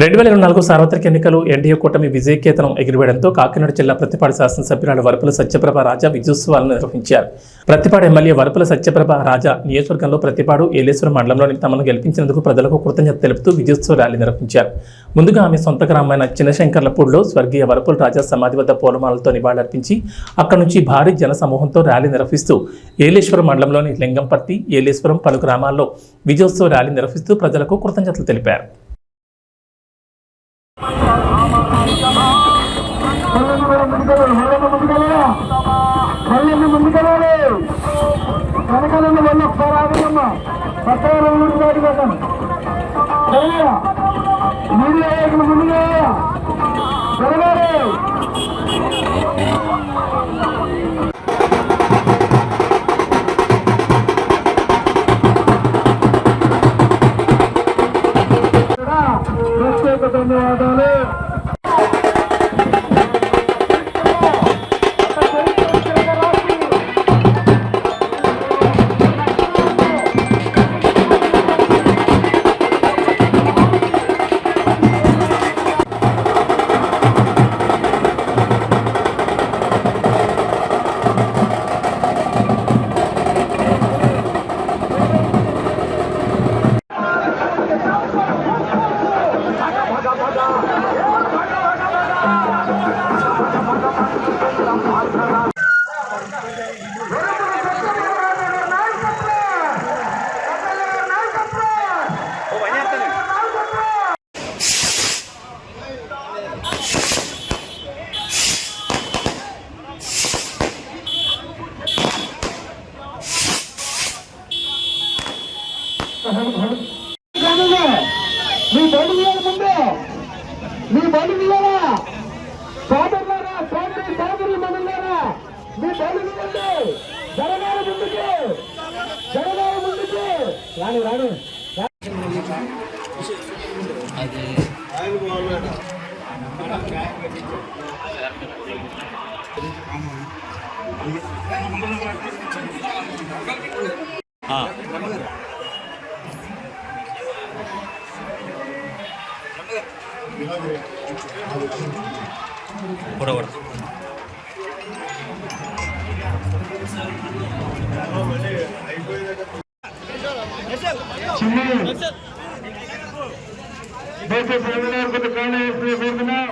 రెండు వేల ఇరవై నాలుగు సార్వత్రిక ఎన్నికలు ఎన్డీఏ కూటమి విజయకేతనం ఎగిరివేయడంతో కాకినాడ జిల్లా ప్రతిపాడు శాసనసభ్యురాలు వరపుల సత్యప్రభ రాజా విజయోత్సవాలను నిర్వహించారు. ప్రతిపాడు ఎమ్మెల్యే వరపుల సత్యప్రభ రాజా నియోజకవర్గంలో ప్రతిపాడు ఏలేశ్వరం మండలంలోని తమను గెలిపించినందుకు ప్రజలకు కృతజ్ఞత తెలుపుతూ విజయోత్సవ ర్యాలీ నిర్వహించారు. ముందుగా ఆమె సొంత గ్రామమైన చిన్నశంకర్లపూడిలో స్వర్గీయ వరపుల రాజా సమాధి వద్ద పూలమాలతో నివాళులర్పించి అక్కడి నుంచి భారీ జన సమూహంతో ర్యాలీ నిర్వహిస్తూ ఏలేశ్వరం మండలంలోని లింగంపర్తి ఏలేశ్వరం పలు గ్రామాల్లో విజయోత్సవ ర్యాలీ నిర్వహిస్తూ ప్రజలకు కృతజ్ఞతలు తెలిపారు. మళ్ళీ ముందుకెళ్ళాలి వెనకాలండి వెళ్ళి ఒకసారి ఆగమ్మా పక్కన రెండు దాటి పెట్టండి మీడియా ముందుగా ధన్యవాదాలు మీ బండి తీయాలా సోదరులారా సోదరి సోదరి మనులారా మీ బండి తీయండి జరగాలి ముందుకి జరగాలి ముందుకి రాను రాను बरोबर. जैसे सेमिनार को दिखाने इसलिए सेमिनार